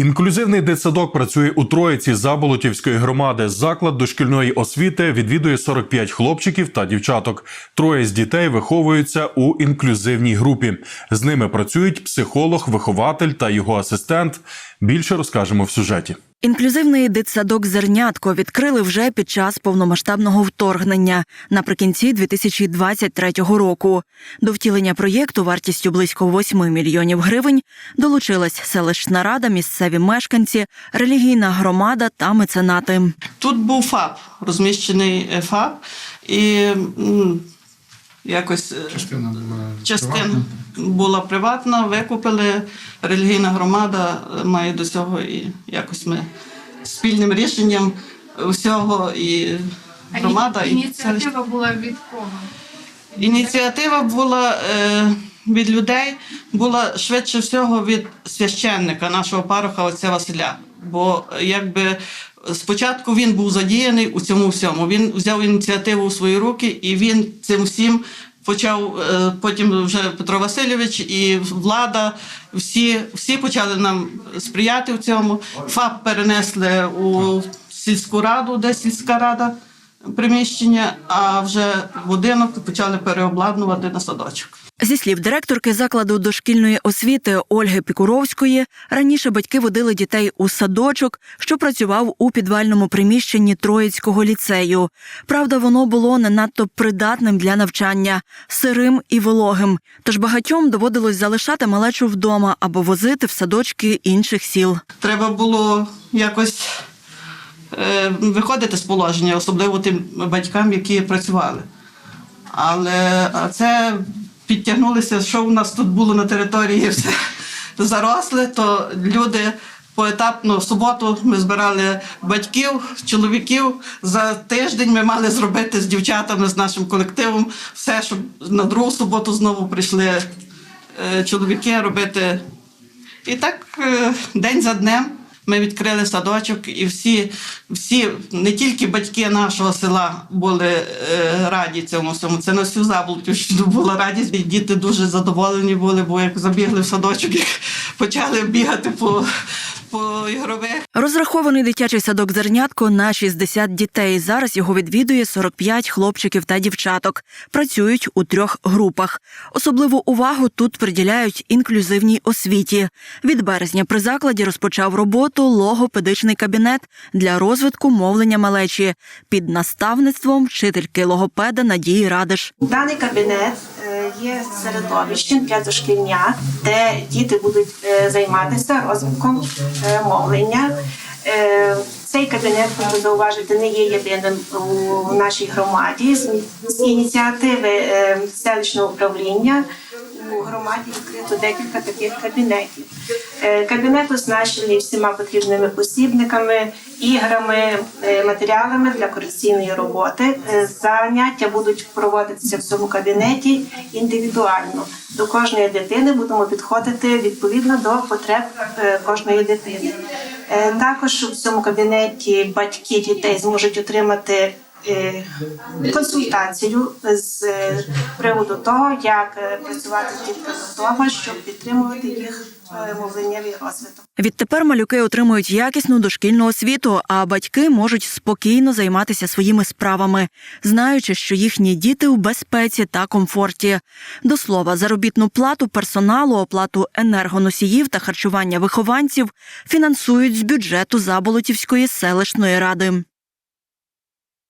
Інклюзивний дитсадок працює у Троїці Заболотівської громади. Заклад дошкільної освіти відвідує 45 хлопчиків та дівчаток. Троє з дітей виховуються у інклюзивній групі. З ними працюють психолог, вихователь та його асистент. Більше розкажемо в сюжеті. Інклюзивний дитсадок Зернятко відкрили вже під час повномасштабного вторгнення наприкінці 2023 року. До втілення проєкту вартістю близько 8 мільйонів гривень долучилась селищна рада, місцеві мешканці, релігійна громада та меценати. Тут був ФАП, розміщений е, ФАП, і якось е, Частина була частина приватна. була приватна, викупили. Релігійна громада е, має до цього і якось ми спільним рішенням усього і громада, і селищ- Ініціатива була від кого? Ініціатива була е, від людей, була швидше всього від священника нашого пароха отця Василя. Бо е, якби спочатку він був задіяний у цьому всьому. Він взяв ініціативу у свої руки і він цим всім почав. е, потім вже Петро Васильович і влада. Всі, всі почали нам сприяти в цьому. ФАП перенесли у сільську раду, де сільська рада приміщення, а вже будинок почали переобладнувати на садочок. Зі слів директорки закладу дошкільної освіти Ольги Пікуровської, раніше батьки водили дітей у садочок, що працював у підвальному приміщенні Троїцького ліцею. Правда, воно було не надто придатним для навчання, сирим і вологим. Тож багатьом доводилось залишати малечу вдома або возити в садочки інших сіл. Треба було якось виходити з положення, особливо тим батькам, які працювали. Але це підтягнулися, що в нас тут було на території все заросле, то люди поетапно в суботу ми збирали батьків, чоловіків. За тиждень ми мали зробити з дівчатами, з нашим колективом все, щоб на другу суботу знову прийшли е, чоловіки робити і так е, день за днем ми відкрили садочок, і всі, всі, не тільки батьки нашого села були е, раді цьому всьому. Це на всю Заблутівщину була радість. І діти дуже задоволені були, бо як забігли в садочок, як почали бігати по, по ігрових. Розрахований дитячий садок зернятко на 60 дітей. Зараз його відвідує 45 хлопчиків та дівчаток. Працюють у трьох групах. Особливу увагу тут приділяють інклюзивній освіті. Від березня при закладі розпочав роботу логопедичний кабінет для розвитку мовлення малечі під наставництвом вчительки логопеда Надії Радиш. Даний кабінет є середовищем для дошкільня, де діти будуть е, займатися розвитком е, мовлення. Е, Цей кабінет, можу зауважити, не є єдиним у нашій громаді. З ініціативи селищного управління громаді відкрито декілька таких кабінетів. Е, Кабінет оснащений всіма потрібними посібниками, іграми, е, матеріалами для корекційної роботи. Е, Заняття будуть проводитися в цьому кабінеті індивідуально. До кожної дитини будемо підходити відповідно до потреб кожної дитини. Також в цьому кабінеті батьки дітей зможуть отримати консультацію з е, приводу того, як е, працювати з дітками вдома, щоб підтримувати їх е, мовленнєвий розвиток. Відтепер малюки отримують якісну дошкільну освіту, а батьки можуть спокійно займатися своїми справами, знаючи, що їхні діти у безпеці та комфорті. До слова, заробітну плату персоналу, оплату енергоносіїв та харчування вихованців фінансують з бюджету Заболотівської селищної ради.